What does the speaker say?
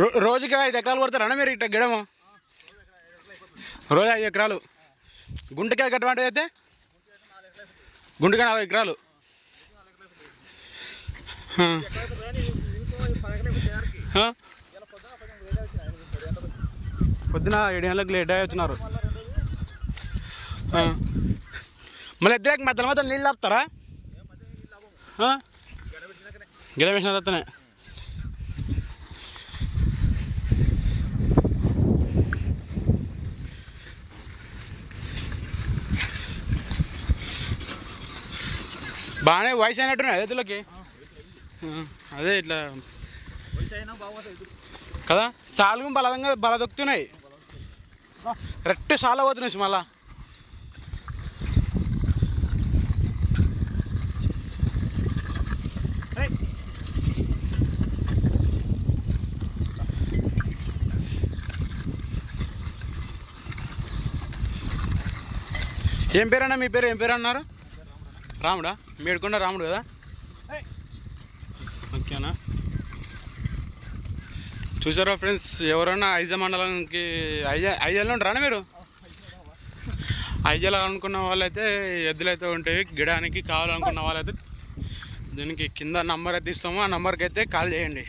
రో రోజుకి ఐదు ఎకరాలు కొడతారా మీరు ఇట్లా గిడము? రోజు ఐదు ఎకరాలు. గుంటకాయ కట్టమంటే అయితే గుంటకాయ నాలుగు ఎకరాలు? పొద్దున ఏడు గంటలకు లేట్ అయ్యి వచ్చినారు. మళ్ళీ ఇద్దరికి మధ్యలో మధ్యలో నీళ్ళు ఆపుతారా? గిడ వేసిన తర్వాతనే బాగానే వయసు అయినట్టున్నాయి రైతులకి? అదే ఇట్లా. కదా? సాలుగు బలంగా బల దొక్కుతున్నాయి రెట్టు సాలు అవుతున్నాయి మళ్ళా. ఏం పేరన్నా మీ పేరు? ఏం పేరు అన్నారు? రాముడా? మేడుకొండ రాముడు కదా? ఓకేనా? చూసారా ఫ్రెండ్స్ ఎవరైనా ఐజ మండలానికి ఐజ ఐజల్లో ఉంటారా మీరు? ఐజల అనుకున్న వాళ్ళైతే ఎద్దులు అయితే ఉంటాయి గిడానికి కావాలనుకున్న వాళ్ళైతే దీనికి కింద నంబర్ అయితే ఇస్తాము. ఆ నంబర్కి అయితే కాల్ చేయండి.